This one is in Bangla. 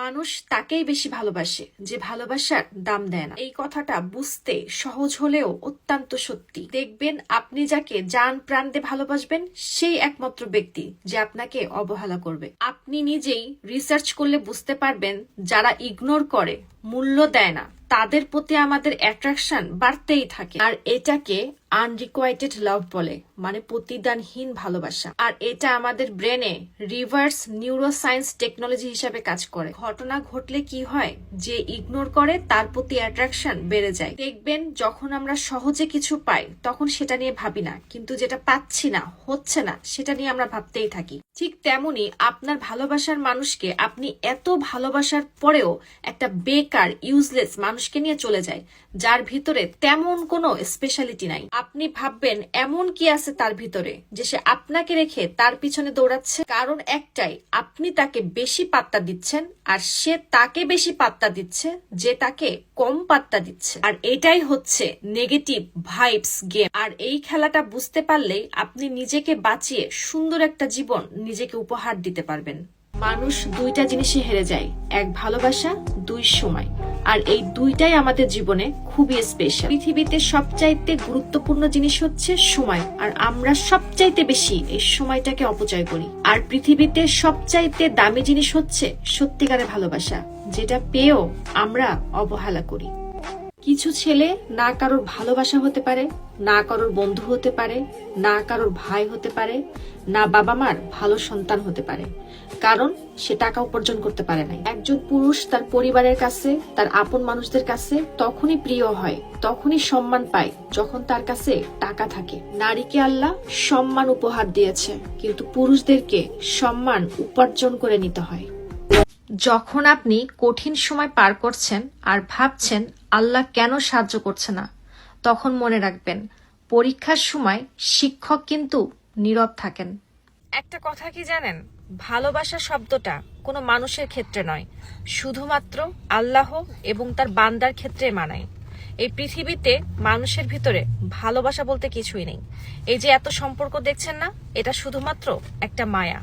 মানুষ তাকেই বেশি ভালোবাসে, যে ভালোবাসার দাম দেয় না। এই কথাটা বুঝতে সহজ হলেও অত্যন্ত সত্যি। দেখবেন আপনি যাকে যান প্রাণ দিয়ে ভালোবাসবেন, সেই একমাত্র ব্যক্তি যে আপনাকে অবহেলা করবে। আপনি নিজেই রিসার্চ করলে বুঝতে পারবেন, যারা ইগনোর করে, মূল্য দেয় না, তাদের প্রতি আমাদের অ্যাট্রাকশন বাড়তেই থাকে। আর এটাকে আনরিকোয়াইটেড লাভ বলে মানে প্রতিদানহীন ভালোবাসা। আর এটা আমাদের ব্রেনে রিভার্স নিউরোসায়েন্স টেকনোলজি হিসাবে কাজ করে। ঘটনা ঘটলে কি হয়? যে ইগনোর করে, তার প্রতি অ্যাট্রাকশন বেড়ে যায়। দেখবেন, যখন আমরা সহজে কিছু পাই, তখন সেটা নিয়ে ভাবি না। কিন্তু যেটা পাচ্ছি না, হচ্ছে না, সেটা নিয়ে আমরা ভাবতেই থাকি। ঠিক তেমনি আপনার ভালোবাসার মানুষকে আপনি এত ভালোবাসার পরেও একটা বেকার ইউজলেস মানুষকে নিয়ে চলে যায়, যার ভিতরে তেমন কোনো স্পেশালিটি নাই। আপনি ভাববেন, এমন কি আছে তার ভিতরে যে সে আপনাকে রেখে তার পিছনে দৌড়াচ্ছে? কারণ একটাই, আপনি তাকে বেশি পাত্তা দিচ্ছেন আর সে তাকে বেশি পাত্তা দিচ্ছে যে তাকে কম পাত্তা দিচ্ছে। আর এটাই হচ্ছে নেগেটিভ ভাইবস গেম। আর এই খেলাটা বুঝতে পারলেই আপনি নিজেকে বাঁচিয়ে সুন্দর একটা জীবন নিজেকে উপহার দিতে পারবেন। মানুষ দুইটা জিনিসই হেরে যায়, এক ভালোবাসা, দুই সময়। আর এই দুইটাই আমাদের জীবনে খুবই স্পেশাল পৃথিবীতে সবচাইতে গুরুত্বপূর্ণ জিনিস হচ্ছে সময়, আর আমরা সবচাইতে বেশি এই সময়টাকে অপচয় করি। আর পৃথিবীতে সবচাইতে দামি জিনিস হচ্ছে সত্যিকারের ভালোবাসা, যেটা পেয়েও আমরা অবহেলা করি। কিছু ছেলে না কারোর ভালোবাসা হতে পারে, না কারোর বন্ধু হতে পারে, না কারোর ভাই হতে পারে, না বাবা মার ভালো সন্তান হতে পারে। কারণ সে টাকা উপার্জন করতে পারে না একজন পুরুষ তার পরিবারের কাছে, তার আপন মানুষদের কাছে তখনই প্রিয় হয়, তখনই সম্মান পায়, যখন তার কাছে টাকা থাকে। নারীকে আল্লাহ সম্মান উপহার দিয়েছে, কিন্তু পুরুষদেরকে সম্মান উপার্জন করে নিতে হয়। যখন আপনি কঠিন সময় পার করছেন আর ভাবছেন আল্লাহ কেন সাহায্য করছে না? তখন মনে রাখবেন, পরীক্ষার সময় শিক্ষক কিন্তু নীরব থাকেন। একটা কথা কি জানেন? ভালোবাসা শব্দটা কোনো মানুষের ক্ষেত্রে নয়, শুধুমাত্র আল্লাহ এবং তার বান্দার ক্ষেত্রে মানায়। এই পৃথিবীতে মানুষের ভিতরে ভালোবাসা বলতে কিছুই নেই। এই যে এত সম্পর্ক দেখছেন না, এটা শুধুমাত্র একটা মায়া।